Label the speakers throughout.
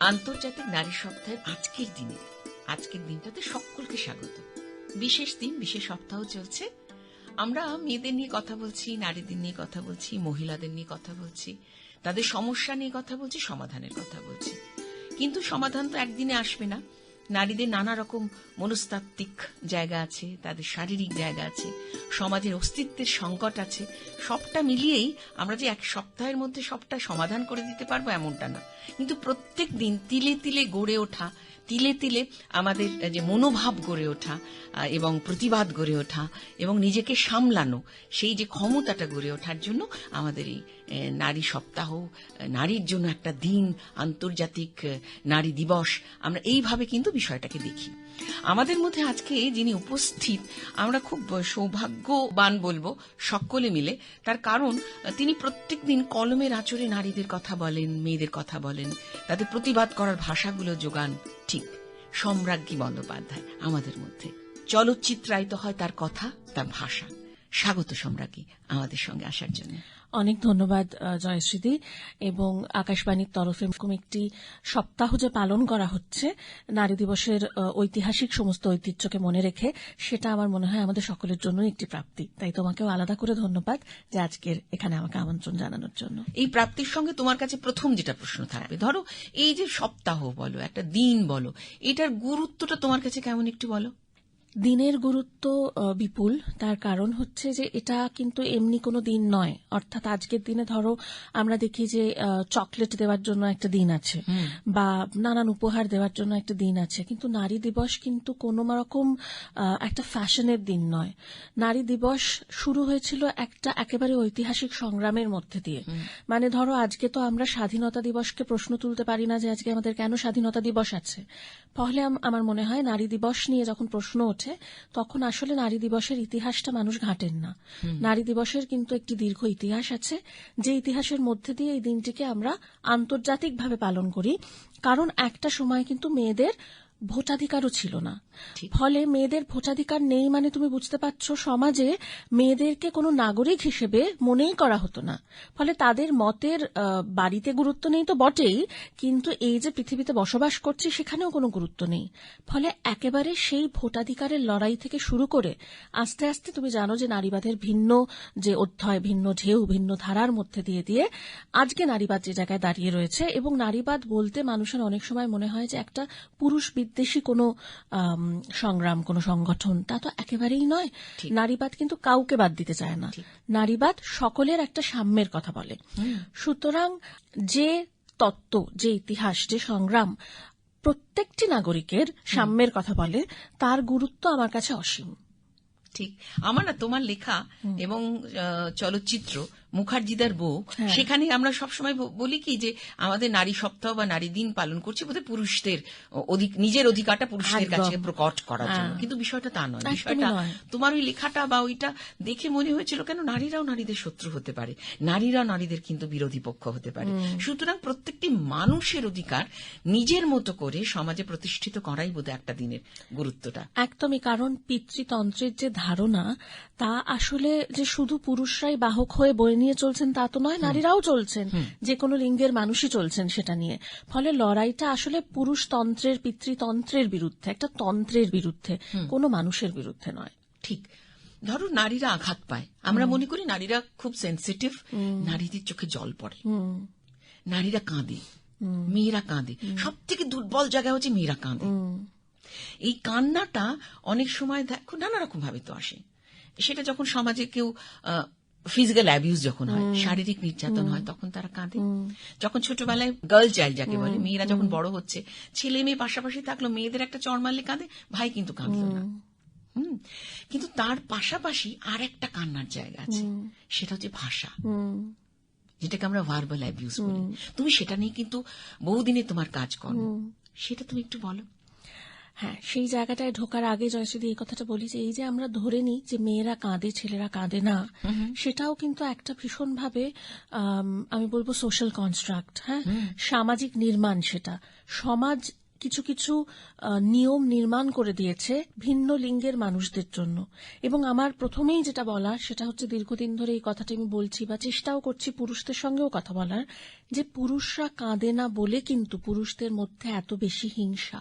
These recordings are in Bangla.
Speaker 1: আন্তর্জাতিক নারী সপ্তাহের আজকের দিনে। আজকের দিনটাতে সকলকে স্বাগত। বিশেষ দিন, বিশেষ সপ্তাহ চলছে। আমরা মেয়েদের নিয়ে কথা বলছি, নারীদের নিয়ে কথা বলছি, মহিলাদের নিয়ে কথা বলছি, তাদের সমস্যা নিয়ে কথা বলছি, সমাধানের কথা বলছি। কিন্তু সমাধান তো একদিনে আসবে না। নারীদের নানা রকম মনস্তাত্ত্বিক জায়গা আছে, তাদের শারীরিক জায়গা আছে, সমাজের অস্তিত্বের সংকট আছে, সবটা মিলিয়েই আমরা যে এক সপ্তাহের মধ্যে সবটা সমাধান করে দিতে পারব এমনটা না। কিন্তু প্রত্যেক দিন তিলে তিলে গড়ে ওঠা, তিলে তিলে আমাদের যে মনোভাব গড়ে ওঠা এবং প্রতিবাদ গড়ে ওঠা, এবং নিজেকে সামলানো, সেই যে ক্ষমতাটা গড়ে ওঠার জন্য আমাদের এই নারী সপ্তাহ নারীর জন্য একটা দিন, আন্তর্জাতিক নারী দিবস। আমরা এইভাবে কিন্তু বিষয়টাকে দেখি। আমাদের মধ্যে আজকে যিনি উপস্থিত, আমরা খুব সৌভাগ্যবান বলব সকলে মিলে। তার কারণ, তিনি প্রত্যেক দিন কলমের আচরে নারীদের কথা বলেন, মেয়েদের কথা বলেন। তাদের প্রতিবাদ করার ভাষাগুলো যোগান। ঠিক, সম্রাজ্ঞী বন্দ্যোপাধ্যায় আমাদের মধ্যে। চলচ্চিত্রায়িত হয় তার কথা, তার ভাষা। স্বাগত সম্রাজ্ঞী আমাদের সঙ্গে আসার জন্য।
Speaker 2: অনেক ধন্যবাদ জয়শ্রীদি। এবং আকাশবাণীর তরফে এরকম একটি সপ্তাহ যে পালন করা হচ্ছে নারী দিবসের ঐতিহাসিক সমস্ত ঐতিহ্যকে মনে রেখে সেটা আমার মনে হয় আমাদের সকলের জন্যই একটি প্রাপ্তি। তাই তোমাকেও আলাদা করে ধন্যবাদ যে আজকের এখানে আমাকে আমন্ত্রণ জানানোর জন্য।
Speaker 1: এই প্রাপ্তির সঙ্গে তোমার কাছে প্রথম যেটা প্রশ্ন থাকবে ধরো এই যে সপ্তাহ বলো একটা দিন বলো এটার গুরুত্বটা তোমার কাছে কেমন একটু বলো?
Speaker 2: দিনের গুরুত্ব বিপুল। তার কারণ হচ্ছে যে এটা কিন্তু এমনি কোনো দিন নয়। অর্থাৎ আজকের দিনে ধরো আমরা দেখি যে চকলেট দেওয়ার জন্য একটা দিন আছে বা নানান উপহার দেওয়ার জন্য একটা দিন আছে। কিন্তু নারী দিবস কিন্তু কোনো রকম একটা ফ্যাশনের দিন নয়। নারী দিবস শুরু হয়েছিল একটা একেবারে ঐতিহাসিক সংগ্রামের মধ্যে দিয়ে। মানে ধরো আজকে তো আমরা স্বাধীনতা দিবসকে প্রশ্ন তুলতে পারি না যে আজকে আমাদের কেন স্বাধীনতা দিবস আছে। ফলে আমার মনে হয় নারী দিবস নিয়ে যখন প্রশ্ন ওঠে তখন আসলে নারী দিবসের ইতিহাসটা মানুষ ঘাটেন না। নারী দিবসের কিন্তু একটি দীর্ঘ ইতিহাস আছে যে ইতিহাসের মধ্যে দিয়ে এই দিনটিকে আমরা আন্তর্জাতিকভাবে পালন করি। কারণ একটা সময় কিন্তু মেয়েদের ভোটাধিকারও ছিল না। ফলে মেয়েদের ভোটাধিকার নেই মানে তুমি বুঝতে পারছ সমাজে মেয়েদেরকে কোনো নাগরিক হিসেবে মনেই করা হতো না। ফলে তাদের মতের বাড়িতে গুরুত্ব নেই তো বটেই কিন্তু এই যে পৃথিবীতে বসবাস করছি সেখানেও কোনো গুরুত্ব নেই। ফলে একেবারে সেই ভোটাধিকারের লড়াই থেকে শুরু করে আস্তে আস্তে তুমি জানো যে নারীবাদের ভিন্ন যে অধ্যায় ভিন্ন ঢেউ ভিন্ন ধারার মধ্যে দিয়ে দিয়ে আজকে নারীবাদ যে জায়গায় দাঁড়িয়ে রয়েছে এবং নারীবাদ বলতে মানুষের অনেক সময় মনে হয় যে একটা পুরুষ বিদ্বেষী কোনো সংগ্রাম কোনো সংগঠন তা তো একেবারেই নয়। নারীবাদ কিন্তু কাউকে বাদ দিতে চায় না। নারীবাদ সকলের একটা সাম্যের কথা বলে। সুতরাং যে তত্ত্ব যে ইতিহাস যে সংগ্রাম প্রত্যেকটি নাগরিকের সাম্যের কথা বলে তার গুরুত্ব আমার কাছে অসীম।
Speaker 1: ঠিক। আমার না তোমার লেখা এবং চলচ্চিত্র মুখার্জিদার বউ সেখানে আমরা সবসময় বলি কি যে আমাদের নারী সপ্তাহ বা নারী দিন পালন করছি বোধহয় পুরুষদের অধিক নিজের অধিকারটা পুরুষদের কাছে প্রকট করার জন্য।
Speaker 2: হ্যাঁ।
Speaker 1: কিন্তু বিষয়টা তা নয়। বিষয়টা তোমার ওই লেখাটা বা ওইটা দেখে মনে হয়েছিল কেন নারীরাও নারীদের শত্রু হতে পারে। নারীরাও নারীদের কিন্তু বিরোধী পক্ষ হতে পারে। সুতরাং প্রত্যেকটি মানুষের অধিকার নিজের মতো করে সমাজে প্রতিষ্ঠিত করাই বোধহয় একটা দিনের গুরুত্বটা।
Speaker 2: একদমই কারণ পিতৃতন্ত্রের যে ধারণা তা আসলে যে শুধু পুরুষরাই বাহক হয়ে বয়ে নিয়ে চলছেন তা তো নয় নারীরাও চলছেন। যে কোনো লিঙ্গের মানুষই চলছেন সেটা নিয়ে। ফলে লড়াইটা আসলে পুরুষতন্ত্রের পিতৃতন্ত্রের বিরুদ্ধে একটা তন্ত্রের বিরুদ্ধে কোনো মানুষের বিরুদ্ধে নয়।
Speaker 1: ঠিক। ধরো নারীরা আঘাত পায়। আমরা মনে করি নারীরা খুব সেন্সিটিভ নারীদের চোখে জল পড়ে। নারীরা কাঁদে। মেয়েরা কাঁদে। সব থেকে দুর্বল জায়গা হচ্ছে মেয়েরা কাঁদে। এই কান্নাটা অনেক সময় দেখো নানা রকম ভাবে তো আসে। সেটা যখন সমাজে কেউ ফিজিক্যাল অ্যাবিউজ যখন হয় শারীরিক নির্যাতন হয় তখন তারা কাঁদে। যখন ছোটবেলায় গার্ল চাইল্ড যাকে বলে মেয়েরা যখন বড় হচ্ছে ছেলে মেয়ে পাশাপাশি থাকল মেয়েদের একটা চড় মারলে কাঁদে ভাই কিন্তু কাঁদলো না। কিন্তু তার পাশাপাশি আর একটা কান্নার জায়গা আছে সেটা হচ্ছে ভাষা। যেটাকে আমরা ভার্বাল অ্যাবিউজ বলি। তুমি সেটা নিয়ে কিন্তু বহুদিনে তোমার কাজ করো সেটা তুমি একটু বলো।
Speaker 2: হ্যাঁ সেই জায়গাটায় ঢোকার আগে জয়শ্রী এই কথাটা বলি যে এই যে আমরা ধরে নিই যে মেয়েরা কাঁদে ছেলেরা কাঁদে না সেটাও কিন্তু একটা ভীষণভাবে আম, আমি বলব সোশ্যাল কনস্ট্রাক্ট হ্যাঁ? সামাজিক নির্মাণ সেটা। সমাজ কিছু কিছু নিয়ম নির্মাণ করে দিয়েছে ভিন্ন লিঙ্গের মানুষদের জন্য। এবং আমার প্রথমেই যেটা বলার সেটা হচ্ছে দীর্ঘদিন ধরে এই কথাটা আমি বলছি বা চেষ্টাও করছি পুরুষদের সঙ্গেও কথা বলার যে পুরুষরা কাঁদে না বলে কিন্তু পুরুষদের মধ্যে এত বেশি হিংসা।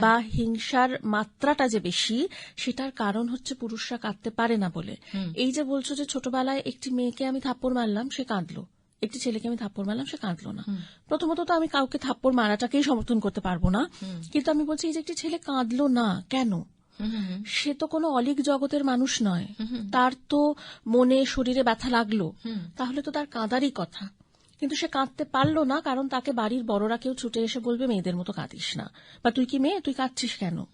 Speaker 2: বা হিংসার মাত্রাটা যে বেশি সেটার কারণ হচ্ছে পুরুষরা কাঁদতে পারে না বলে। এই যে বলছো যে ছোটবেলায় একটি মেয়েকে আমি থাপ্পড় মারলাম সে কাঁদলো। একটি ছেলেকে আমি থাপ্পড় মারলাম সে কাঁদলো না। প্রথমত তো আমি কাউকে থাপ্পড় মারাটাকেই সমর্থন করতে পারব না। কিন্তু আমি বলছি এই যে একটি ছেলে কাঁদলো না কেন? সে তো কোনো অলিক জগতের মানুষ নয়। তার তো মনে শরীরে ব্যথা লাগল। তাহলে তো তার কাঁদারই কথা। কিন্তু সে কাঁদতে পারল না কারণ তাকে বাড়ির বড়রা কেউ ছুটে এসে বলবে মেয়েদের মতো কাঁদিস না। বা তুই কি মেয়ে? তুই কাঁদছিস কেন?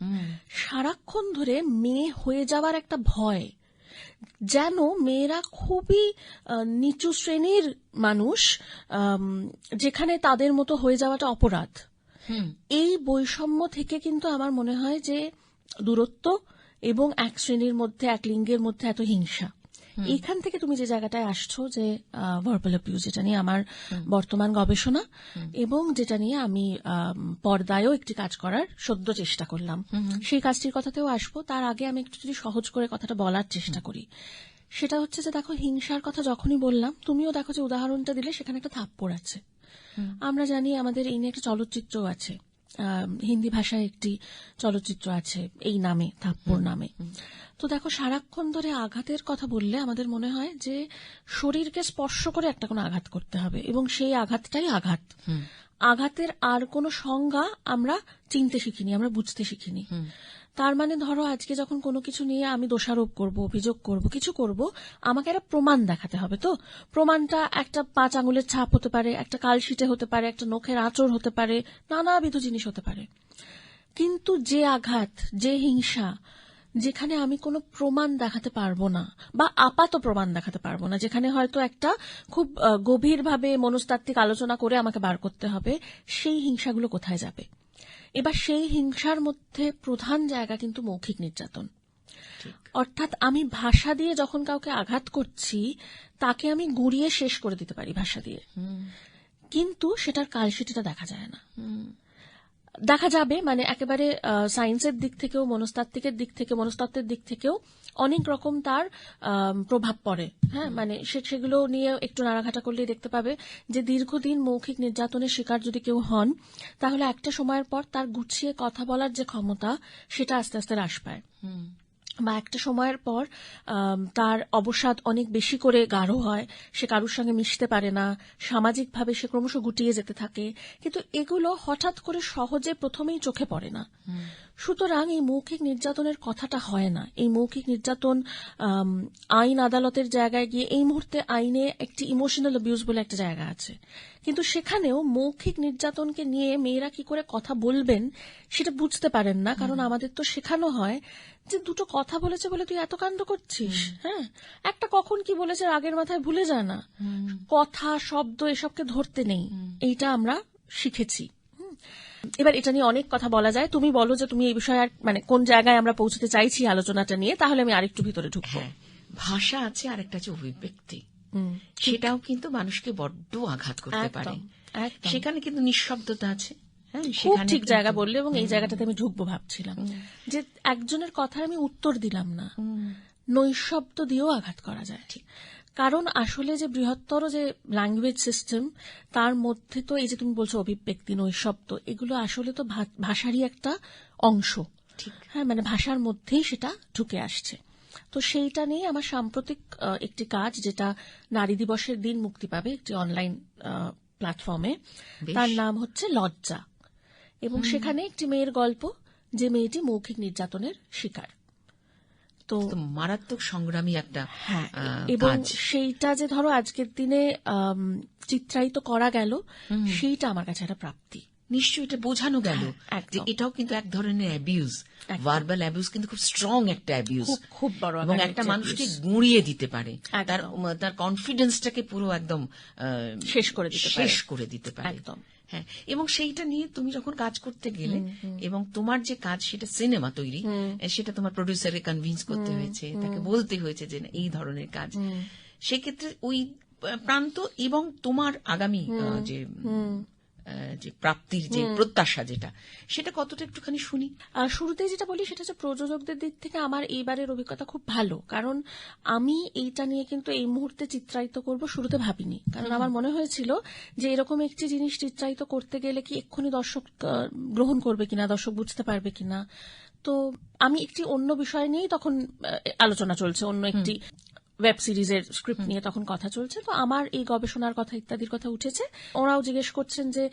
Speaker 2: সারাক্ষণ ধরে মেয়ে হয়ে যাওয়ার একটা ভয় যেন মেয়েরা খুবই নিচু শ্রেণির মানুষ যেখানে তাদের মতো হয়ে যাওয়াটা অপরাধ। এই বৈষম্য থেকে কিন্তু আমার মনে হয় যে দূরত্ব এবং এক শ্রেণির মধ্যে এক লিঙ্গের মধ্যে এত হিংসা। এইখান থেকে তুমি যে জায়গাটায় আসছো যে ভার্বাল অ্যাবিউজ যেটা নিয়ে আমার বর্তমান গবেষণা এবং যেটা নিয়ে আমি পর্দায়ও একটি কাজ করার সদ্য চেষ্টা করলাম। সেই কাজটির কথাতেও আসব। তার আগে আমি একটু যদি সহজ করে কথাটা বলার চেষ্টা করি। সেটা হচ্ছে যে দেখো হিংসার কথা যখনই বললাম তুমিও দেখো যে উদাহরণটা দিলে সেখানে একটা থাপ্পড় আছে। আমরা জানি আমাদের এই নিয়ে একটা চলচ্চিত্রও আছে। হিন্দি ভাষায় একটি চলচ্চিত্র আছে এই নামে থাপ্পর নামে। তো দেখো সারাক্ষণ ধরে আঘাতের কথা বললে আমাদের মনে হয় যে শরীরকে স্পর্শ করে একটা কোনো আঘাত করতে হবে এবং সেই আঘাতটাই আঘাত। আঘাতের আর কোনো সংজ্ঞা আমরা চিনতে শিখিনি আমরা বুঝতে শিখিনি। তার মানে ধরো আজকে যখন কোনো কিছু নিয়ে আমি দোষারোপ করব, অভিযোগ করব, কিছু করব, আমাকে একটা প্রমাণ দেখাতে হবে তো? প্রমাণটা একটা পাঁচ আঙুলের ছাপ হতে পারে, একটা কালশিটে হতে পারে, একটা নখের আঁচড় হতে পারে, নানাবিধ জিনিস হতে পারে। কিন্তু যে আঘাত, যে হিংসা, যেখানে আমি কোনো প্রমাণ দেখাতে পারব না, বা আপাত প্রমাণ দেখাতে পারব না, যেখানে হয়তো একটা খুব গভীরভাবে মনস্তাত্ত্বিক আলোচনা করে আমাকে বার করতে হবে, সেই হিংসাগুলো কোথায় যাবে? এবার সেই হিংসার মধ্যে প্রধান জায়গা কিন্তু মৌখিক নির্যাতন। অর্থাৎ আমি ভাষা দিয়ে যখন কাউকে আঘাত করছি তাকে আমি গুড়িয়ে শেষ করে দিতে পারি ভাষা দিয়ে। কিন্তু সেটার কালসিটিটা দেখা যায় না। দেখা যাবে মানে একেবারে সায়েন্সের দিক থেকেও, মনস্তাত্ত্বিকের দিক থেকে, মনস্তত্ত্বের দিক থেকেও অনেক রকম তার প্রভাব পড়ে হ্যাঁ? মানে সে- সেগুলো নিয়ে একটু নাড়াঘাটা করলেই দেখতে পাবে যে দীর্ঘদিন মৌখিক নির্যাতনের শিকার যদি কেউ হন, তাহলে একটা সময়ের পর তার গুছিয়ে কথা বলার যে ক্ষমতা, সেটা আস্তে আস্তে হ্রাস পায়। বা একটা সময়ের পর তার অবসাদ অনেক বেশি করে গাঢ় হয়। সে কারোর সঙ্গে মিশতে পারে না। সামাজিকভাবে সে ক্রমশ গুটিয়ে যেতে থাকে। কিন্তু এগুলো হঠাৎ করে সহজে প্রথমেই চোখে পড়ে না। সুতরাং এই মৌখিক নির্যাতনের কথাটা হয় না। এই মৌখিক নির্যাতন আইন আদালতের জায়গায় গিয়ে এই মুহূর্তে আইনে একটি ইমোশনাল অ্যাবিউজ বলে একটা জায়গা আছে। কিন্তু সেখানেও মৌখিক নির্যাতনকে নিয়ে মেয়েরা কি করে কথা বলবেন সেটা বুঝতে পারেন না। কারণ আমাদের তো শেখানো হয় যে দুটো কথা বলেছে বলে তুই এত কাণ্ড করছিস হ্যাঁ? একটা কখন কি বলেছে আগের মাথায় ভুলে যায় না। কথা শব্দ এসবকে ধরতে নেই। এইটা আমরা শিখেছি। এবার এটা নিয়ে অনেক কথা বলা যায়। তুমি বলো যে তুমি এই বিষয়ে আর মানে কোন জায়গায় আমরা পৌঁছতে চাইছি আলোচনাটা নিয়ে তাহলে আমি আরেকটু ভিতরে ঢুকবো।
Speaker 1: হ্যাঁ ভাষা আছে আর একটা আছে অভিব্যক্তি সেটাও কিন্তু মানুষকে বড্ড আঘাত করতে পারে। সেখানে কিন্তু নিঃশব্দতা আছে হ্যাঁ
Speaker 2: খুব ঠিক জায়গা বললে এবং এই জায়গাটাতে আমি ঢুকবো ভাবছিলাম। যে একজনের কথার আমি উত্তর দিলাম না নৈশব্দ দিয়েও আঘাত করা যায়। কারণ আসলে যে বৃহত্তর যে ল্যাঙ্গুয়েজ সিস্টেম তার মধ্যে তো এই যে তুমি বলছো অভিব্যক্তি নৈশব্দ এগুলো আসলে তো ভাষারই একটা অংশ। হ্যাঁ মানে ভাষার মধ্যেই সেটা ঢুকে আসছে। তো সেইটা নিয়ে আমার সাম্প্রতিক একটি কাজ যেটা নারী দিবসের দিন মুক্তি পাবে একটি অনলাইন প্ল্যাটফর্মে তার নাম হচ্ছে লজ্জা। এবং সেখানে একটি মেয়ের গল্প যে মেয়েটি মৌখিক নির্যাতনের শিকার। তো
Speaker 1: মারাত্মক সংগ্রামী একটা
Speaker 2: হ্যাঁ এবং সেইটা যে ধরো আজকের দিনে চিত্রায়িত করা গেল সেইটা আমার কাছে একটা প্রাপ্তি।
Speaker 1: নিশ্চয়ই এটা বোঝানো গেল
Speaker 2: হ্যাঁ,
Speaker 1: যে এটাও কিন্তু এক ধরনের অ্যাবিউজ ভার্বাল অ্যাবিউজ কিন্তু খুব স্ট্রং একটা অ্যাবিউজ
Speaker 2: খুব বড়
Speaker 1: এবং একটা মানুষকে গুঁড়িয়ে দিতে পারে। তার তার কনফিডেন্সটাকে পুরো একদম
Speaker 2: শেষ করে দিতে পারে।
Speaker 1: শেষ করে দিতে পারে।
Speaker 2: একদম।
Speaker 1: হ্যাঁ এবং সেইটা নিয়ে তুমি যখন কাজ করতে গেলে এবং তোমার যে কাজ সেটা সিনেমা তৈরি সেটা তোমার প্রডিউসারকে কনভিন্স করতে হয়েছে তাকে বলতে হয়েছে যে এই ধরনের কাজ। সেক্ষেত্রে ওই প্রান্ত এবং তোমার আগামী যে যে প্রাপ্তির যে প্রত্যাশা যেটা সেটা কতটা একটুখানি শুনি?
Speaker 2: আর শুরুতেই যেটা বলি সেটা হচ্ছে প্রযোজকদের দিক থেকে আমার এইবারের অভিজ্ঞতা খুব ভালো। কারণ আমি এইটা নিয়ে কিন্তু এই মুহূর্তে চিত্রায়িত করব শুরুতে ভাবিনি। কারণ আমার মনে হয়েছিল যে এরকম একটি জিনিস চিত্রায়িত করতে গেলে কি এক্ষুনি দর্শক গ্রহণ করবে কিনা দর্শক বুঝতে পারবে কিনা। তো আমি একটি অন্য বিষয় নিয়েই তখন আলোচনা চলছে অন্য একটি ওয়েব সিরিজের স্ক্রিপ্ট নিয়ে তখন কথা চলছে। তো আমার এই গবেষণার কথা ইত্যাদির কথা উঠেছে। ওরাও জিজ্ঞেস করছেন যে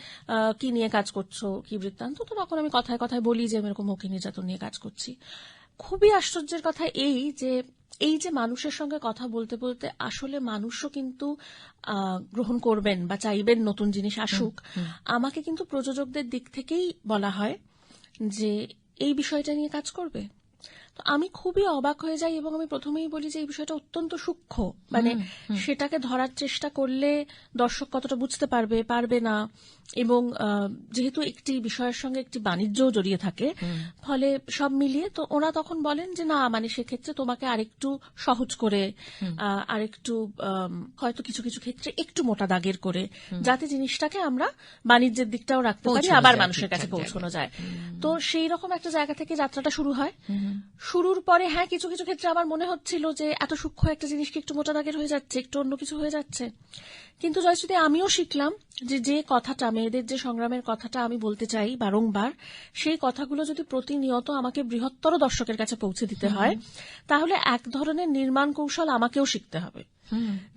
Speaker 2: কি নিয়ে কাজ করছ কি বৃত্তান্ত? তো তখন আমি কথায় কথায় বলি যে আমি এরকম মৌখিক নির্যাতন নিয়ে কাজ করছি। খুবই আশ্চর্যের কথা এই যে এই যে মানুষের সঙ্গে কথা বলতে বলতে আসলে মানুষও কিন্তু গ্রহণ করবেন বা চাইবেন নতুন জিনিস আসুক। আমাকে কিন্তু প্রযোজকদের দিক থেকেই বলা হয় যে এই বিষয়টা নিয়ে কাজ করবে? তো আমি খুবই অবাক হয়ে যাই এবং আমি প্রথমেই বলি যে এই বিষয়টা অত্যন্ত সূক্ষ্ম। মানে সেটাকে ধরার চেষ্টা করলে দর্শক কতটা বুঝতে পারবে পারবে না এবং যেহেতু একটি বিষয়ের সঙ্গে একটি বাণিজ্যও জড়িয়ে থাকে ফলে সব মিলিয়ে তো ওরা তখন বলেন যে না মানে সেক্ষেত্রে তোমাকে আরেকটু সহজ করে আহ, আরেকটু হয়তো কিছু কিছু ক্ষেত্রে একটু মোটা দাগের করে যাতে জিনিসটাকে আমরা বাণিজ্যের দিকটাও রাখতে পারি আবার মানুষের কাছে পৌঁছানো যায়। তো সেই রকম একটা জায়গা থেকে যাত্রাটা শুরু হয়। শুরুর পরে হ্যাঁ কিছু কিছু ক্ষেত্রে আমার মনে হচ্ছিল যে এত সূক্ষ্ম একটা জিনিসকে একটু মোটা দাগের হয়ে যাচ্ছে একটু অন্য কিছু হয়ে যাচ্ছে। কিন্তু জয়শ্রীতে আমিও শিখলাম যে যে কথাটা মেয়েদের যে সংগ্রামের কথাটা আমি বলতে চাই বারংবার সেই কথাগুলো যদি প্রতিনিয়ত আমাকে বৃহত্তর দর্শকের কাছে পৌঁছে দিতে হয় তাহলে এক ধরনের নির্মাণ কৌশল আমাকেও শিখতে হবে।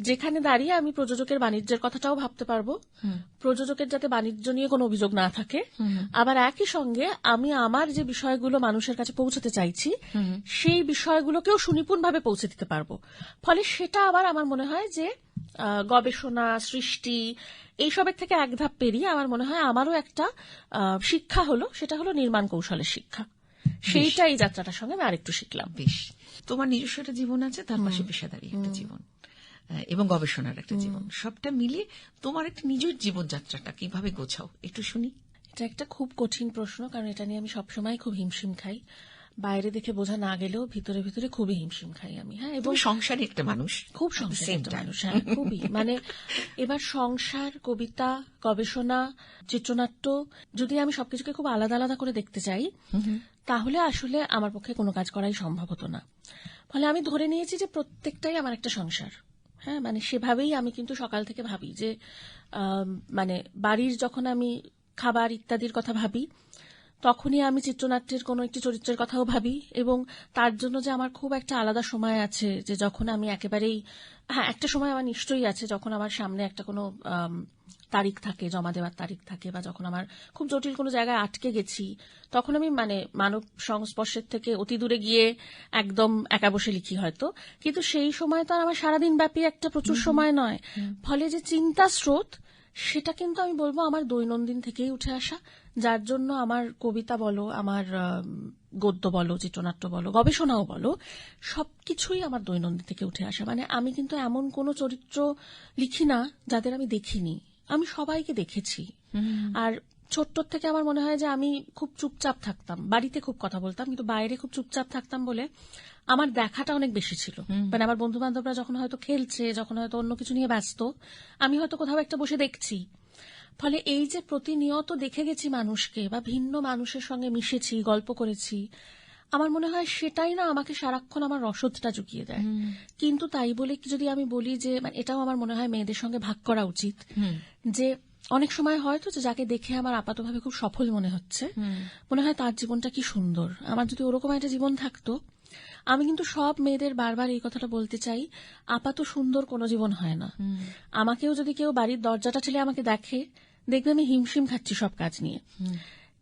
Speaker 2: যেখানে দাঁড়িয়ে আমি প্রযোজকের বাণিজ্যের কথাটাও ভাবতে পারব। প্রযোজকের যাতে বাণিজ্য নিয়ে কোনো অভিযোগ না থাকে। আবার একই সঙ্গে আমি আমার যে বিষয়গুলো মানুষের কাছে পৌঁছাতে চাইছি সেই বিষয়গুলোকেও সুনিপুণভাবে পৌঁছে দিতে পারব। ফলে সেটা আবার আমার মনে হয় যে গবেষণা সৃষ্টি এইসবের থেকে এক ধাপ পেরিয়ে আমার মনে হয় আমারও একটা শিক্ষা হলো সেটা হলো নির্মাণ কৌশলের শিক্ষা। সেইটা এই যাত্রাটার সঙ্গে আমি আরেকটু শিখলাম।
Speaker 1: বেশ। তোমার নিজস্ব একটা জীবন আছে তার পাশে পেশাদারি একটা জীবন। এবং গবেষণার একটা জীবন। সবটা মিলিয়ে তোমার একটা নিজের জীবনযাত্রাটা কীভাবে গোছাও? একটু শুনি।
Speaker 2: এটা একটা খুব কঠিন প্রশ্ন কারণ এটা নিয়ে আমি সবসময় খুব হিমশিম খাই। বাইরে দেখে বোঝা না গেলেও ভিতরে ভিতরে খুবই হিমশিম খাই আমি হ্যাঁ এবং
Speaker 1: সংসারে একটা মানুষ।
Speaker 2: খুব সংসার একটা মানুষ হ্যাঁ খুবই। মানে এবার সংসার কবিতা গবেষণা চিত্রনাট্য যদি আমি সবকিছুকে খুব আলাদা আলাদা করে দেখতে চাই তাহলে আসলে আমার পক্ষে কোনো কাজ করাই সম্ভব হতো না। ফলে আমি ধরে নিয়েছি যে প্রত্যেকটাই আমার একটা সংসার। হ্যাঁ মানে সেভাবেই আমি কিন্তু সকাল থেকে ভাবি যে মানে বাড়ির যখন আমি খাবার ইত্যাদির কথা ভাবি তখনই আমি চিত্রনাট্যের কোনো একটি চরিত্রের কথাও ভাবি এবং তার জন্য যে আমার খুব একটা আলাদা সময় আছে যে যখন আমি একেবারেই হ্যাঁ একটা সময় আমার নিশ্চয়ই আছে যখন আমার সামনে একটা কোনো তারিখ থাকে জমা দেওয়ার তারিখ থাকে বা যখন আমার খুব জটিল কোনো জায়গায় আটকে গেছি তখন আমি মানে মানব সংস্পর্শের থেকে অতি দূরে গিয়ে একদম একা বসে লিখি হয়তো। কিন্তু সেই সময় তো আর আমার সারাদিন ব্যাপী একটা প্রচুর সময় নয়। ফলে যে চিন্তা স্রোত সেটা কিন্তু আমি বলব আমার দৈনন্দিন থেকেই উঠে আসা। যার জন্য আমার কবিতা বলো আমার গদ্য বলো চিত্রনাট্য বলো গবেষণাও বলো সবকিছুই আমার দৈনন্দিন থেকে উঠে আসা। মানে আমি কিন্তু এমন কোনো চরিত্র লিখি না যাদের আমি দেখিনি। আমি সবাইকে দেখেছি। আর ছোট্ট থেকে আমার মনে হয় যে আমি খুব চুপচাপ থাকতাম। বাড়িতে খুব কথা বলতাম কিন্তু বাইরে খুব চুপচাপ থাকতাম বলে আমার দেখাটা অনেক বেশি ছিল। মানে আমার বন্ধু বান্ধবরা যখন হয়তো খেলছে যখন হয়তো অন্য কিছু নিয়ে ব্যস্ত আমি হয়তো কোথাও একটা বসে দেখছি। ফলে এই যে প্রতিনিয়ত দেখে গেছি মানুষকে বা ভিন্ন মানুষের সঙ্গে মিশেছি গল্প করেছি আমার মনে হয় সেটাই না আমাকে সারাক্ষণ আমার রসদটা জুগিয়ে দেয়। কিন্তু তাই বলে কি যদি আমি বলি যে মানে এটাও আমার মনে হয় মেয়েদের সঙ্গে ভাগ করা উচিত। যে অনেক সময় হয়তো যে যাকে দেখে আমার আপাতভাবে খুব সফল মনে হচ্ছে। মনে হয় তার জীবনটা কি সুন্দর। আমার যদি ওরকম একটা জীবন থাকতো আমি কিন্তু সব মেয়েদের বারবার এই কথাটা বলতে চাই আপাত সুন্দর কোনো জীবন হয় না। আমাকেও যদি কেউ বাড়ির দরজাটা ঠেলে আমাকে দেখে দেখবে আমি হিমশিম খাচ্ছি সব কাজ নিয়ে।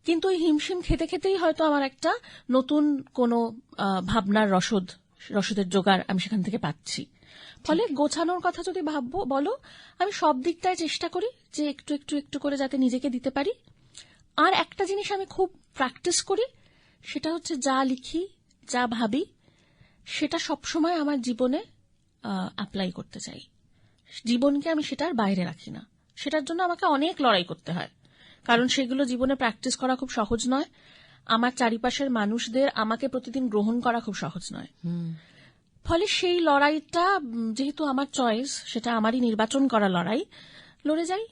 Speaker 2: কিন্তু ওই হিমশিম খেতে খেতেই হয়তো আমার একটা নতুন কোনো ভাবনার রসদ রসদের জোগাড় আমি সেখান থেকে পাচ্ছি। ফলে গোছানোর কথা যদি ভাববো বলো আমি সব দিকটাই চেষ্টা করি যে একটু একটু একটু করে যাতে নিজেকে দিতে পারি। আর একটা জিনিস আমি খুব প্র্যাকটিস করি সেটা হচ্ছে যা লিখি যা ভাবি সেটা সবসময় আমার জীবনে অ্যাপ্লাই করতে চাই। জীবনকে আমি সেটার বাইরে রাখি না। সেটার জন্য আমাকে অনেক লড়াই করতে হয়। কারণ সেগুলো জীবনে প্র্যাকটিস করা খুব সহজ নয়। আমার চারিপাশের মানুষদের আমাকে প্রতিদিন গ্রহণ করা খুব সহজ নয়। ফলে সেই লড়াইটা যেহেতু আমার চয়েস সেটা আমারই নির্বাচন করা লড়াই লড়ে যাই।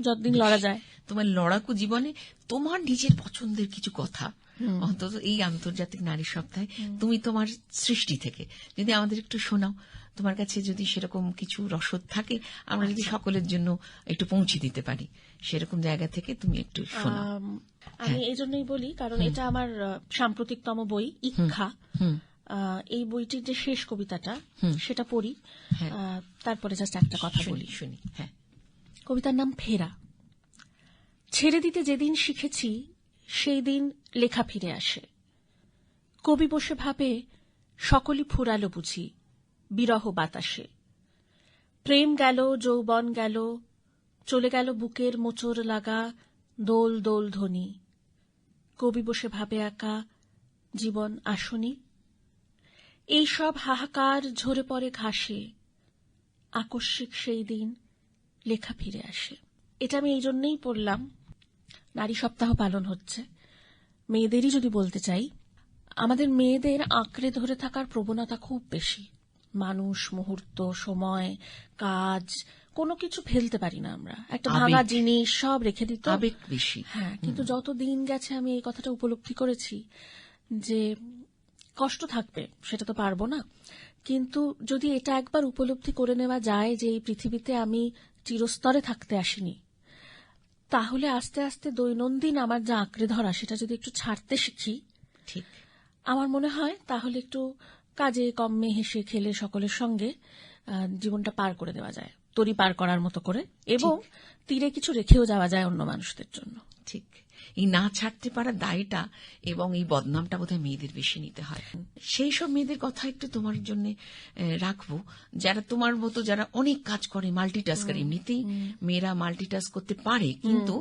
Speaker 2: যতদিন লড়া যায়।
Speaker 1: তোমার লড়াকু জীবনে তোমার নিজের পছন্দের কিছু কথা অন্তত এই আন্তর্জাতিক নারী সপ্তাহে তুমি তোমার সৃষ্টি থেকে। যদি আমাদের একটু শোনাও তোমার কাছে যদি সেরকম কিছু রসদ থাকে আমরা যদি সকলের জন্য একটু পৌঁছে দিতে পারি। সেরকম জায়গা থেকে তুমি একটু শোনাও।
Speaker 2: আমি এই জন্যই বলি কারণ এটা আমার সাম্প্রতিকতম বই ইচ্ছা এই বইটির যে শেষ কবিতাটা সেটা পড়ি।
Speaker 1: হ্যাঁ।
Speaker 2: তারপরে জাস্ট একটা কথা বলি।
Speaker 1: শুনি। হ্যাঁ।
Speaker 2: কবিতার নাম ফেরা। ছেড়ে দিতে যেদিন শিখেছি সেই দিন লেখা ফিরে আসে। কবি বসে ভাবে, সকলই ফুরালো বুঝি, বিরহ বাতাসে। প্রেম গেল, যৌবন গেল, চলে গেল বুকের মোচর লাগা দোল দোল ধ্বনি। কবি বসে ভাবে একা, জীবন আসনি। এই সব হাহাকার ঝরে পড়ে ঘাসে, আকস্মিক সেই দিন লেখা ফিরে আসে। এটা আমি এই জন্যই পড়লাম নারী সপ্তাহ পালন হচ্ছে। মেয়েদেরই যদি বলতে চাই আমাদের মেয়েদের আঁকড়ে ধরে থাকার প্রবণতা খুব বেশি। মানুষ মুহূর্ত সময় কাজ কোনো কিছু ফেলতে পারি না আমরা। একটা। ভাঙা জিনিস সব রেখে দিত
Speaker 1: আবেগ বেশি।
Speaker 2: হ্যাঁ কিন্তু যত দিন গেছে আমি এই কথাটা উপলব্ধি করেছি যে কষ্ট থাকবে সেটা তো পারব না। কিন্তু যদি এটা একবার উপলব্ধি করে নেওয়া যায় যে এই পৃথিবীতে আমি চিরস্তরে থাকতে আসিনি তাহলে আস্তে আস্তে দৈনন্দিন আমার যা আঁকড়ে ধরা সেটা যদি একটু ছাড়তে শিখি
Speaker 1: ঠিক।
Speaker 2: আমার মনে হয় তাহলে একটু কাজে কমে হেসে খেলে সকলের সঙ্গে জীবনটা পার করে দেওয়া যায় তরি পার করার মতো করে। এবং তীরে কিছু রেখেও যাওয়া যায় অন্য মানুষদের জন্য।
Speaker 1: ঠিক। এই না ছাড়তে পারা দায়টা এবং এই বদনামটা বোধহয় মেয়েদের বেশি নিতে হয়। সেই সব মেয়েদের কথা একটু তোমার জন্য রাখব। যারা তোমার মতো যারা অনেক কাজ করে মাল্টিটাস্কার এমনিতেই মেয়েরা মাল্টিটাস্ক করতে পারে কিন্তু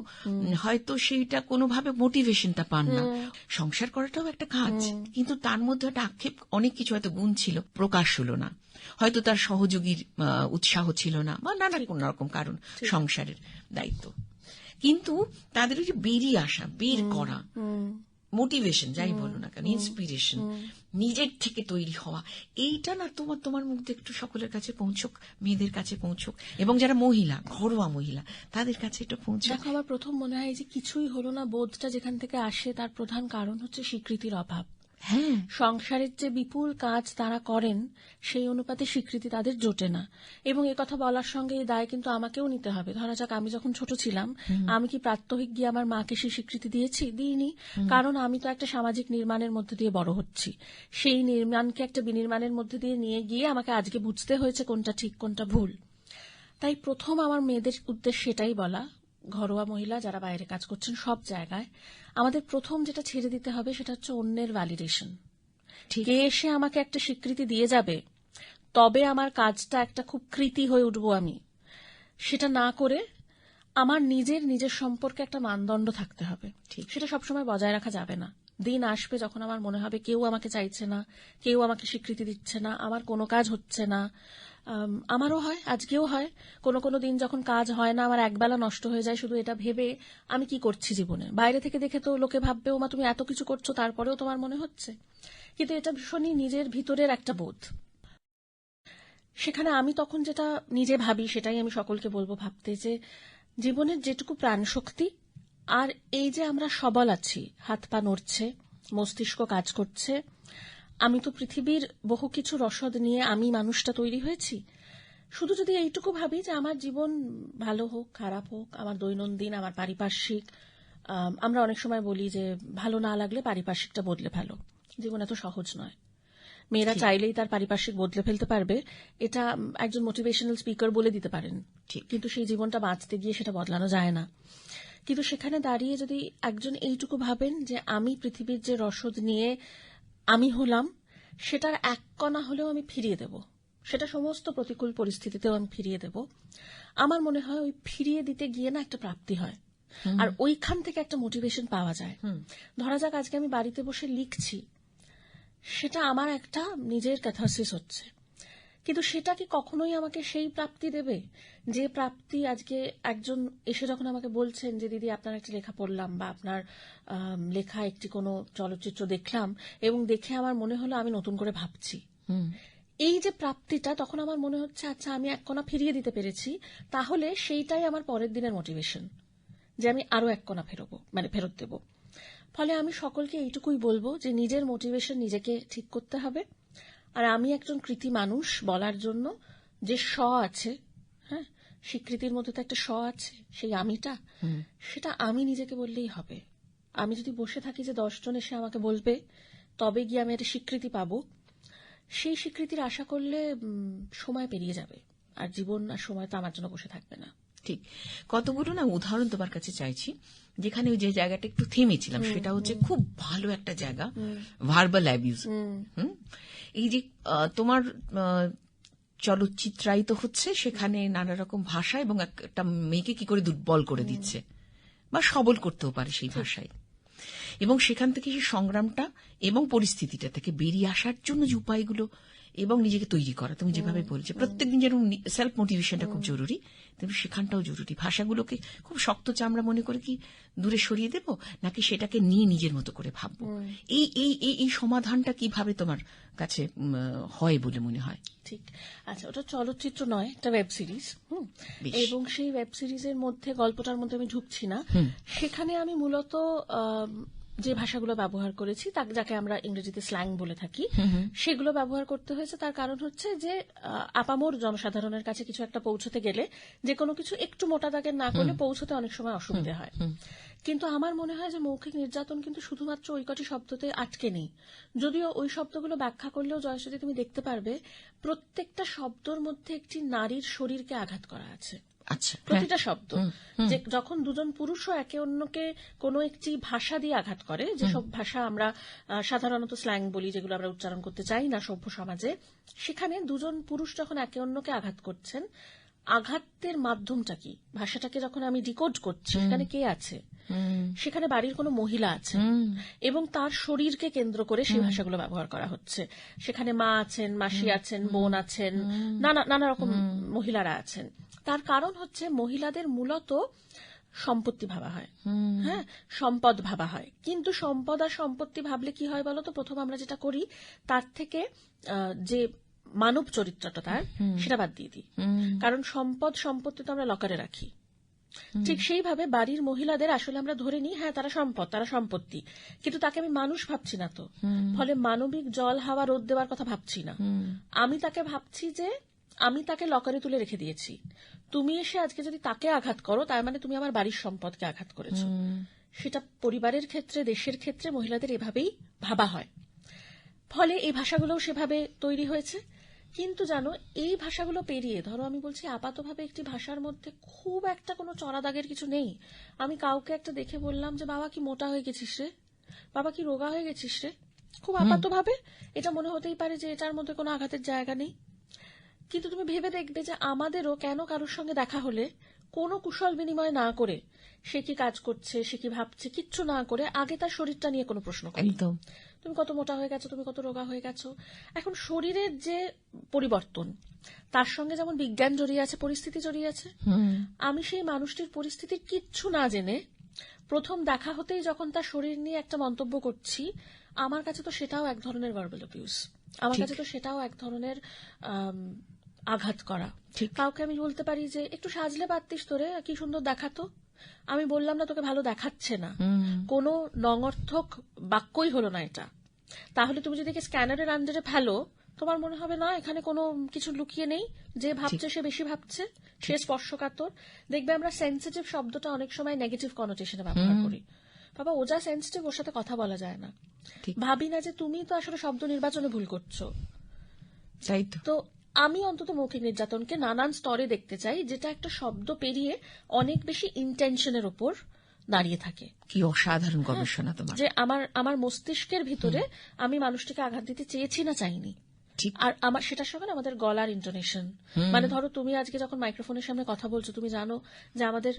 Speaker 1: হয়তো সেইটা কোনোভাবে মোটিভেশনটা পান না। সংসার করাটাও একটা কাজ কিন্তু তার মধ্যে একটা আক্ষেপ অনেক কিছু হয়তো গুণ ছিল প্রকাশ হলো না। হয়তো তার সহযোগীর উৎসাহ ছিল না বা নানা কোন রকম কারণ সংসারের দায়িত্ব। কিন্তু তাদের ওই যে বেরিয়ে আসা বের করা মোটিভেশন যাই বলো না কেন ইন্সপিরেশন নিজের থেকে তৈরি হওয়া এইটা না তোমার তোমার মধ্যে একটু সকলের কাছে পৌঁছক মেয়েদের কাছে পৌঁছক এবং যারা মহিলা ঘরোয়া মহিলা তাদের কাছে একটু পৌঁছক।
Speaker 2: দেখো আমার প্রথম মনে হয় যে কিছুই হলো না বোধটা যেখান থেকে আসে তার প্রধান কারণ হচ্ছে স্বীকৃতির অভাব।
Speaker 1: হ্যাঁ।
Speaker 2: সংসারের যে বিপুল কাজ তারা করেন সেই অনুপাতে স্বীকৃতি তাদের জোটে না। এবং এ কথা বলার সঙ্গে এই দায় কিন্তু আমাকেও নিতে হবে। ধরা যাক আমি যখন ছোট ছিলাম আমি কি প্রাত্যহিক গিয়ে আমার মাকে সেই স্বীকৃতি দিয়েছি? দিইনি। কারণ আমি তো একটা সামাজিক নির্মাণের মধ্যে দিয়ে বড় হচ্ছি। সেই নির্মাণকে একটা বিনির্মাণের মধ্যে দিয়ে নিয়ে গিয়ে আমাকে আজকে বুঝতে হয়েছে কোনটা ঠিক কোনটা ভুল। তাই প্রথম আমার মেয়েদের উদ্দেশ্য সেটাই বলা ঘরোয়া মহিলা যারা বাইরে কাজ করছেন সব জায়গায় আমাদের প্রথম যেটা ছেড়ে দিতে হবে সেটা হচ্ছে অন্যের ভ্যালিডেশন
Speaker 1: ঠিক।
Speaker 2: কে এসে আমাকে একটা স্বীকৃতি দিয়ে যাবে তবে আমার কাজটা একটা খুব কৃতি হয়ে উঠব আমি সেটা না করে আমার নিজের নিজের সম্পর্কে একটা মানদণ্ড থাকতে হবে
Speaker 1: ঠিক।
Speaker 2: সেটা সবসময় বজায় রাখা যাবে না দিন আসবে যখন আমার মনে হবে কেউ আমাকে চাইছে না, কেউ আমাকে স্বীকৃতি দিচ্ছে না, আমার কোনো কাজ হচ্ছে না। আমারও হয়, আজকেও হয়। কোনো কোনো দিন যখন কাজ হয় না, আমার একবেলা নষ্ট হয়ে যায়, শুধু এটা ভেবে আমি কি করছি জীবনে? বাইরে থেকে দেখে তো লোকে ভাববে, ওমা, তুমি এত কিছু করছ, তারপরেও তোমার মনে হচ্ছে? কিন্তু এটা ভীষণই নিজের ভিতরের একটা বোধ। সেখানে আমি তখন যেটা নিজে ভাবি, সেটাই আমি সকলকে বলব ভাবতে, যে জীবনের যেটুকু প্রাণশক্তি আর এই যে আমরা সবল আছি হাত পা নড়ছে মস্তিষ্ক কাজ করছে আমি তো পৃথিবীর বহু কিছু রসদ নিয়ে আমি মানুষটা তৈরি হয়েছি। শুধু যদি এইটুকু ভাবি যে আমার জীবন ভালো হোক খারাপ হোক আমার দৈনন্দিন আমার পারিপার্শ্বিক আমরা অনেক সময় বলি যে ভালো না লাগলে পারিপার্শ্বিকটা বদলে ভালো জীবন এত সহজ নয়। মেয়েরা চাইলেই তার পারিপার্শ্বিক বদলে ফেলতে পারবে এটা একজন মোটিভেশনাল স্পিকার বলে দিতে পারেন।
Speaker 1: ঠিক।
Speaker 2: কিন্তু সেই জীবনটা বাঁচতে গিয়ে সেটা বদলানো যায় না। কিন্তু সেখানে দাঁড়িয়ে যদি একজন এইটুকু ভাবেন যে আমি পৃথিবীর যে রসদ নিয়ে আমি হলাম সেটার এক কণা হলেও আমি ফিরিয়ে দেব। সেটা সমস্ত প্রতিকূল পরিস্থিতিতেও আমি ফিরিয়ে দেব। আমার মনে হয় ওই ফিরিয়ে দিতে গিয়ে না একটা প্রাপ্তি হয়। আর ওইখান থেকে একটা মোটিভেশন পাওয়া যায়। ধরা যাক আজকে আমি বাড়িতে বসে লিখছি সেটা আমার একটা নিজের ক্যাথারসিস হচ্ছে। কিন্তু সেটা কি কখনোই আমাকে সেই প্রাপ্তি দেবে? যে প্রাপ্তি আজকে একজন এসে যখন আমাকে বলছেন যে দিদি আপনার একটা লেখা পড়লাম বা আপনার লেখা একটি কোনো চলচ্চিত্র দেখলাম এবং দেখে আমার মনে হলো আমি নতুন করে ভাবছি। এই যে প্রাপ্তিটা তখন আমার মনে হচ্ছে আচ্ছা আমি এক কোনা ফিরিয়ে দিতে পেরেছি তাহলে সেইটাই আমার পরের দিনের মোটিভেশন যে আমি আরও এক কোনা ফেরবো মানে ফেরত দেব। ফলে আমি সকলকে এইটুকুই বলব যে নিজের মোটিভেশন নিজেকে ঠিক করতে হবে। আর আমি একজন কৃতি মানুষ বলার জন্য যে স আছে হ্যাঁ স্বীকৃতির মধ্যে তো একটা স আছে সেই আমিটা সেটা আমি নিজেকে বললেই হবে। আমি যদি বসে থাকি যে দশজন এসে আমাকে বলবে তবে গিয়ে আমি একটা স্বীকৃতি পাব। সেই স্বীকৃতির আশা করলে সময় পেরিয়ে যাবে। আর জীবন আর সময় তো আমার জন্য বসে থাকবে না।
Speaker 1: ঠিক। কতগুলো না উদাহরণ তোমার কাছে চাইছি যেখানে ওই যে জায়গাটা একটু থেমেছিলাম সেটা হচ্ছে খুব ভালো একটা জায়গা ভার্বাল অ্যাবিউজ এই যে তোমার চলচ্চিত্রায়িত হচ্ছে, সেখানে নানা রকম ভাষা এবং একটা মেয়েকে কি করে দুর্বল করে দিচ্ছে? বা সবল করতেও পারে সেই ভাষায়। এবং সেখান থেকে সেই সংগ্রামটা এবং পরিস্থিতিটা থেকে বেরিয়ে আসার জন্য যে উপায়গুলো এবং নিজেকে তৈরি করা। তুমি যেভাবে বলছো প্রত্যেকদিন যেরকম সেলফ মোটিভেশনটা খুব জরুরি তেমনি সেখানটাও জরুরি। ভাষাগুলোকে খুব শক্ত চামড়া মনে করে কি দূরে সরিয়ে দেব নাকি সেটাকে নিয়ে নিজের মতো করে ভাববো? এই এই এই এই সমাধানটা কীভাবে তোমার কাছে হয় বলে মনে হয়?
Speaker 2: ঠিক। আচ্ছা ওটা চলচ্চিত্র নয় একটা ওয়েব সিরিজ হুম। এবং সেই ওয়েব সিরিজের মধ্যে গল্পটার মধ্যে আমি ঢুকছি না। সেখানে আমি মূলত যে ভাষাগুলো ব্যবহার করেছি তাকে যাকে আমরা ইংরেজিতে স্ল্যাং বলে থাকি সেগুলো ব্যবহার করতে হয়েছে। তার কারণ হচ্ছে যে আপামর জনসাধারণের কাছে কিছু একটা পৌঁছতে গেলে যে কোনো কিছু একটু মোটা দাগের না করলে পৌঁছতে অনেক সময় অসুবিধে হয়। কিন্তু আমার মনে হয় যে মৌখিক নির্যাতন কিন্তু শুধুমাত্র ওই কটি শব্দতে আটকে নেই। যদিও ওই শব্দগুলো ব্যাখ্যা করলেও জয়শ্রী তুমি দেখতে পারবে প্রত্যেকটা শব্দর মধ্যে একটি নারীর শরীরকে আঘাত করা আছে।
Speaker 1: আচ্ছা হ্যাঁ।
Speaker 2: প্রতিটা শব্দ। যে যখন দুজন পুরুষও একে অন্যকে কোনো একটি ভাষা দিয়ে আঘাত করে যেসব ভাষা আমরা সাধারণত স্ল্যাং বলি যেগুলো আমরা উচ্চারণ করতে চাই না সভ্য সমাজে সেখানে দুজন পুরুষ যখন একে অন্যকে আঘাত করছেন আঘাতের মাধ্যমটা কি? ভাষাটাকে যখন আমি ডিকোড করছি সেখানে কে আছে? সেখানে বাড়ির কোনো মহিলা আছে এবং তার শরীরকে কেন্দ্র করে সেই ভাষাগুলো ব্যবহার করা হচ্ছে। সেখানে মা আছেন মাসি আছেন বোন আছেন নানা নানা রকম মহিলারা আছেন। তার কারণ হচ্ছে মহিলাদের মূলত সম্পত্তি ভাবা হয়। হ্যাঁ সম্পদ ভাবা হয়। কিন্তু সম্পদ আর সম্পত্তি ভাবলে কি হয় বলতো? প্রথম আমরা যেটা করি তার থেকে যে মানব চরিত্রটা তার সেটা বাদ দিয়ে দিই। কারণ সম্পদ সম্পত্তি তো আমরা লকারে রাখি। ঠিক সেইভাবে বাড়ির মহিলাদের আসলে আমরা ধরে নিই হ্যাঁ তারা সম্পদ তারা সম্পত্তি। কিন্তু তাকে আমি মানুষ ভাবছি না তো। ফলে মানবিক জল হাওয়া রোদ দেওয়ার কথা ভাবছি না। আমি তাকে ভাবছি যে আমি তাকে লকারে তুলে রেখে দিয়েছি। তুমি এসে আজকে যদি তাকে আঘাত করো তার মানে তুমি আমার বাড়ির সম্পদকে আঘাত করেছ। সেটা পরিবারের ক্ষেত্রে দেশের ক্ষেত্রে মহিলাদের এভাবেই ভাবা হয়। ফলে এই ভাষাগুলোও সেভাবে তৈরি হয়েছে। কিন্তু জানো এই ভাষাগুলো পেরিয়ে ধরো আমি বলছি আপাতভাবে একটি ভাষার মধ্যে খুব একটা কোনো চড়া দাগের কিছু নেই। আমি কাউকে একটা দেখে বললাম যে বাবা কি মোটা হয়ে গেছিস রে? বাবা কি রোগা হয়ে গেছিস রে? খুব আপাতভাবে এটা মনে হতেই পারে যে এটার মধ্যে কোনো আঘাতের জায়গা নেই। কিন্তু তুমি ভেবে দেখবে যে আমাদেরও কেন কারোর সঙ্গে দেখা হলে কোনো কুশল বিনিময় না করে সে কি কাজ করছে সে কি ভাবছে কিচ্ছু না করে আগে তার শরীরটা নিয়ে কোনো প্রশ্ন করি
Speaker 1: একদম।
Speaker 2: তুমি কত মোটা হয়ে গেছো তুমি কত রোগা হয়ে গেছো। এখন শরীরের যে পরিবর্তন তার সঙ্গে যেমন বিজ্ঞান জড়িয়ে আছে পরিস্থিতি জড়িয়ে আছে আমি সেই মানুষটির পরিস্থিতির কিচ্ছু না জেনে প্রথম দেখা হতেই যখন তার শরীর নিয়ে একটা মন্তব্য করছি আমার কাছে তো সেটাও এক ধরনের ভার্বাল অ্যাবিউজ আমার কাছে তো সেটাও এক ধরনের আঘাত করা।
Speaker 1: ঠিক।
Speaker 2: কাউকে আমি বলতে পারি যে একটু সাজলে পারতিস তোরে কি সুন্দর দেখাতো। আমি বললাম না তোকে ভালো দেখাচ্ছে না। কোনো নঙর্থক বাক্যই হলো না এটা। তাহলে তুমি যদি স্ক্যানারের আন্ডারে ফেলো তোমার মনে হবে না এখানে কোনো কিছু লুকিয়ে নেই। যে ভাবছে সে বেশি ভাবছে। সে স্পর্শকাতর। দেখবে আমরা সেন্সিটিভ শব্দটা অনেক সময় নেগেটিভ কনোটেশনে ব্যবহার করি। বাবা ও যা সেন্সিটিভ ওর সাথে কথা বলা যায় না। ভাবি না যে তুমি তো আসলে শব্দ নির্বাচনে ভুল করছ।
Speaker 1: তো
Speaker 2: আমি অন্তত মৌখিক নির্যাতনকে নানান স্তরে দেখতে চাই যেটা একটা শব্দ পেরিয়ে অনেক বেশি ইন্টেনশনের ওপর দাঁড়িয়ে থাকে।
Speaker 1: কি অসাধারণ গবেষণা তোমার।
Speaker 2: যে আমার আমার মস্তিষ্কের ভিতরে আমি মানুষটিকে আঘাত দিতে চেয়েছি না চাইনি। আর আমার সেটার সঙ্গে আমাদের গলার ইন্টোনেশন মানে ধরো তুমি আজকে যখন মাইক্রোফোনের সামনে কথা বলছো তুমি জানো যে আমাদের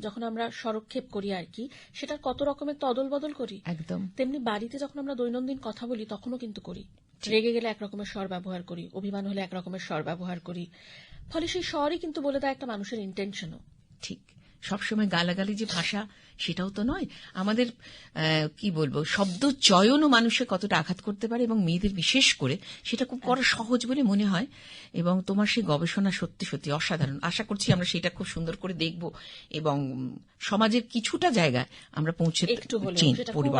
Speaker 2: যখন আমরা সরক্ষেপ করি আর কি সেটার কত রকমের তদল বদল করি।
Speaker 1: একদম।
Speaker 2: তেমনি বাড়িতে যখন আমরা দৈনন্দিন কথা বলি তখনও কিন্তু করি। রেগে গেলে একরকমের স্বর ব্যবহার করি অভিমান হলে একরকমের স্বর ব্যবহার করি। ফলে সেই স্বরই কিন্তু বলে দেয় একটা মানুষের ইন্টেনশনও
Speaker 1: ঠিক। সবসময় গালাগালি যে ভাষা সেটাও তো নয়। আমাদের কি বলব শব্দ চয়নও মানুষের কতটা আঘাত করতে পারে এবং মেয়েদের বিশেষ করে সেটা খুব করা সহজ বলে মনে হয় এবং তোমার সেই গবেষণা সত্যি সত্যি অসাধারণ। আশা করছি আমরা সেটা খুব সুন্দর করে দেখব এবং সমাজের কিছুটা জায়গায় আমরা পৌঁছে
Speaker 2: একটু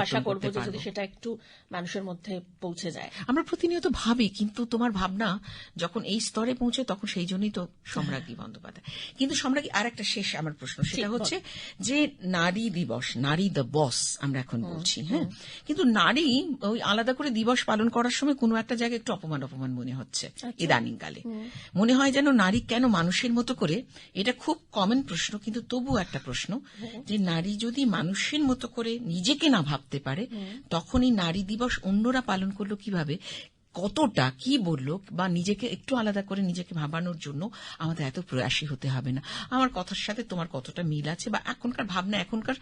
Speaker 2: আশা করব যদি সেটা একটু মানুষের মধ্যে পৌঁছে যায়।
Speaker 1: আমরা প্রতিনিয়ত ভাবি কিন্তু তোমার ভাবনা যখন এই স্তরে পৌঁছে তখন সেই জন্যই তো সম্রাজ্ঞী বন্দ্যোপাধ্যায়। কিন্তু সম্রাজ্ঞী আর একটা শেষ আমার প্রশ্ন সেটা হচ্ছে যে নারী দিবস নারী দ্য বস আমরা এখন বলছি হ্যাঁ? কিন্তু নারী ওই আলাদা করে দিবস পালন করার সময় কোনো একটা জায়গায় একটু অপমান অপমান মনে হচ্ছে ইদানিং কালে মনে হয় যেন নারী কেন মানুষের মতো করে? এটা খুব কমন প্রশ্ন কিন্তু তবুও একটা প্রশ্ন যে নারী যদি মানুষের মতো করে নিজেকে না ভাবতে পারে তখনই নারী দিবস অন্যরা পালন করল কীভাবে? কতটা কি বলল বা নিজেকে একটু আলাদা করে নিজেকে ভাবানোর জন্য আমাদের এত প্রয়াসী হতে হবে না। আমার কথার সাথে তোমার কতটা মিল আছে বা এখনকার ভাবনা, এখনকার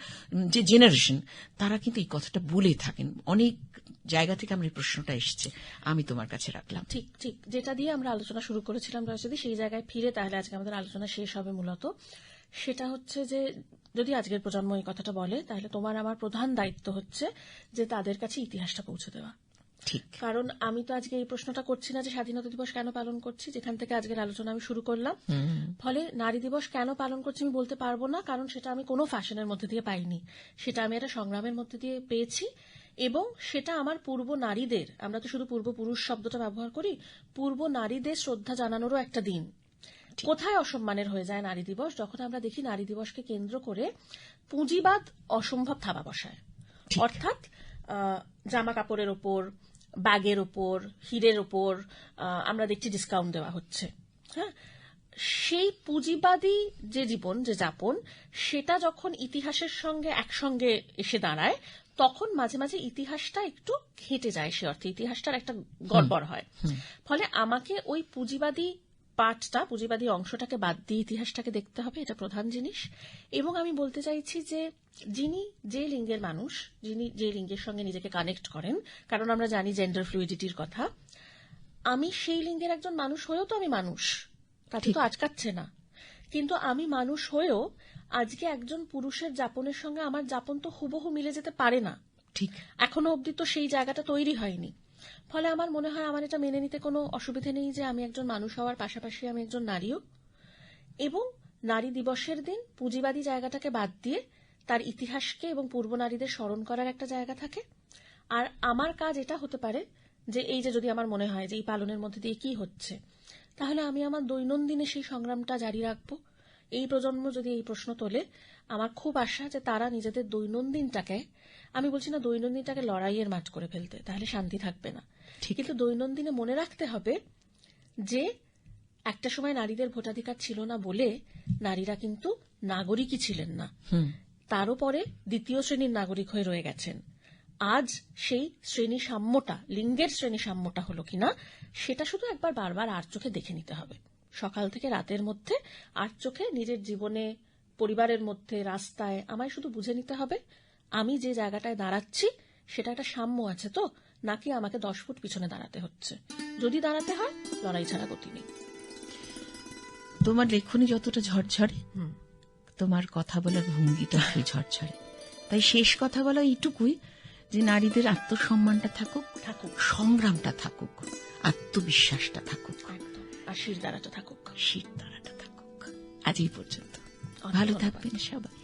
Speaker 1: যে জেনারেশন তারা কিন্তু এই কথাটা বলে থাকেন। অনেক জায়গা থেকে আমার এই প্রশ্নটা এসছে, আমি তোমার কাছে রাখলাম।
Speaker 2: ঠিক ঠিক। যেটা দিয়ে আমরা আলোচনা শুরু করেছিলাম যদি সেই জায়গায় ফিরে তাহলে আজকে আমাদের আলোচনা শেষ হবে মূলত। সেটা হচ্ছে যে, যদি আজকের প্রজন্ম এই কথাটা বলে, তাহলে তোমার আমার প্রধান দায়িত্ব হচ্ছে যে তাদের কাছে ইতিহাসটা পৌঁছে দেওয়া।
Speaker 1: ঠিক।
Speaker 2: কারণ আমি তো আজকে এই প্রশ্নটা করছি না যে স্বাধীনতা দিবস কেন পালন করছি যেখান থেকে আজকের আলোচনা আমি শুরু করলাম। ফলে নারী দিবস কেন পালন করছি আমি বলতে পারব না কারণ সেটা আমি কোনো ফ্যাশনের মধ্যে দিয়ে পাইনি। সেটা আমি একটা সংগ্রামের মধ্যে দিয়ে পেয়েছি এবং সেটা আমার পূর্ব নারীদের আমরা তো শুধু পূর্বপুরুষ শব্দটা ব্যবহার করি পূর্ব নারীদের শ্রদ্ধা জানানোরও একটা দিন। কোথায় অসম্মানের হয়ে যায় নারী দিবস? যখন আমরা দেখি নারী দিবসকে কেন্দ্র করে পুঁজিবাদ অসম্ভব থাবা বসায়। অর্থাৎ জামা কাপড়ের ওপর ব্যাগের ওপর হিরের ওপর আমরা দেখছি ডিসকাউন্ট দেওয়া হচ্ছে। হ্যাঁ? সেই পুঁজিবাদী যে জীবন যে যাপন সেটা যখন ইতিহাসের সঙ্গে একসঙ্গে এসে দাঁড়ায় তখন মাঝে মাঝে ইতিহাসটা একটু ঘেটে যায় সে অর্থে। ইতিহাসটার একটা গড়বড় হয়। ফলে আমাকে ওই পুঁজিবাদী পার্টটা পুঁজিবাদী অংশটাকে বাদ দিয়ে ইতিহাসটাকে দেখতে হবে এটা প্রধান জিনিস। এবং আমি বলতে চাইছি যে যিনি যে লিঙ্গের মানুষ যিনি যে লিঙ্গের সঙ্গে নিজেকে কানেক্ট করেন কারণ আমরা জানি জেন্ডার ফ্লুইডিটির কথা আমি সেই লিঙ্গের একজন মানুষ হয়েও তো আমি মানুষ তাতে তো আটকাচ্ছে না। কিন্তু আমি মানুষ হয়েও আজকে একজন পুরুষের যাপনের সঙ্গে আমার যাপন তো হুবহু মিলে যেতে পারে না।
Speaker 1: ঠিক।
Speaker 2: এখনও অবধি তো সেই জায়গাটা তৈরি হয়নি। ফলে আমার মনে হয় আমার এটা মেনে নিতে কোনো অসুবিধে নেই যে আমি একজন মানুষ হওয়ার পাশাপাশি আমি একজন নারীও। এবং নারী দিবসের দিন পুঁজিবাদী জায়গাটাকে বাদ দিয়ে তার ইতিহাসকে এবং পূর্ব নারীদের স্মরণ করার একটা জায়গা থাকে। আর আমার কাজ এটা হতে পারে যে এই যে যদি আমার মনে হয় যে এই পালনের মধ্যে দিয়ে কি হচ্ছে, তাহলে আমি আমার দৈনন্দিনে সেই সংগ্রামটা জারি রাখব। এই প্রজন্ম যদি এই প্রশ্ন তোলে আমার খুব আশা যে তারা নিজেদের দৈনন্দিনটাকে আমি বলছি না দৈনন্দিনটাকে লড়াইয়ের মাঠ করে ফেলতে তাহলে শান্তি থাকবে না। কিন্তু দৈনন্দিনে মনে রাখতে হবে যে একটা সময় নারীদের ভোটাধিকার ছিল না বলে নারীরা কিন্তু নাগরিকই ছিলেন না। তারও পরে দ্বিতীয় শ্রেণির নাগরিক হয়ে রয়ে গেছেন। আজ সেই শ্রেণি সাম্যটা লিঙ্গের শ্রেণি সাম্যটা হলো কিনা সেটা শুধু একবার বারবার আর চোখে দেখে নিতে হবে। সকাল থেকে রাতের মধ্যে আর চোখে নিজের জীবনে পরিবারের মধ্যে রাস্তায় আমায় শুধু বুঝে নিতে হবে আমি যে জায়গাটায় দাঁড়াচ্ছি সেটা একটা সাম্য আছে তো নাকি আমাকে দশ ফুট পিছনে দাঁড়াতে হচ্ছে। যদি দাঁড়াতে হয় লড়াই ছাড়া গতি নেই।
Speaker 1: তোমার লেখনী যতটা ঝরঝরে তোমার কথা বলার ভঙ্গিটা একটু ঝরঝরে। তাই শেষ কথা বলা এইটুকুই যে নারীদের আত্মসম্মানটা থাকুক
Speaker 2: থাকুক।
Speaker 1: সংগ্রামটা থাকুক আত্মবিশ্বাসটা থাকুক।
Speaker 2: আর শির দ্বারাটা থাকুক।
Speaker 1: শীত তারাটা থাকুক। আজ এই পর্যন্ত। ভালো
Speaker 2: ধন্যবাদ।
Speaker 1: থাকবেন সবাই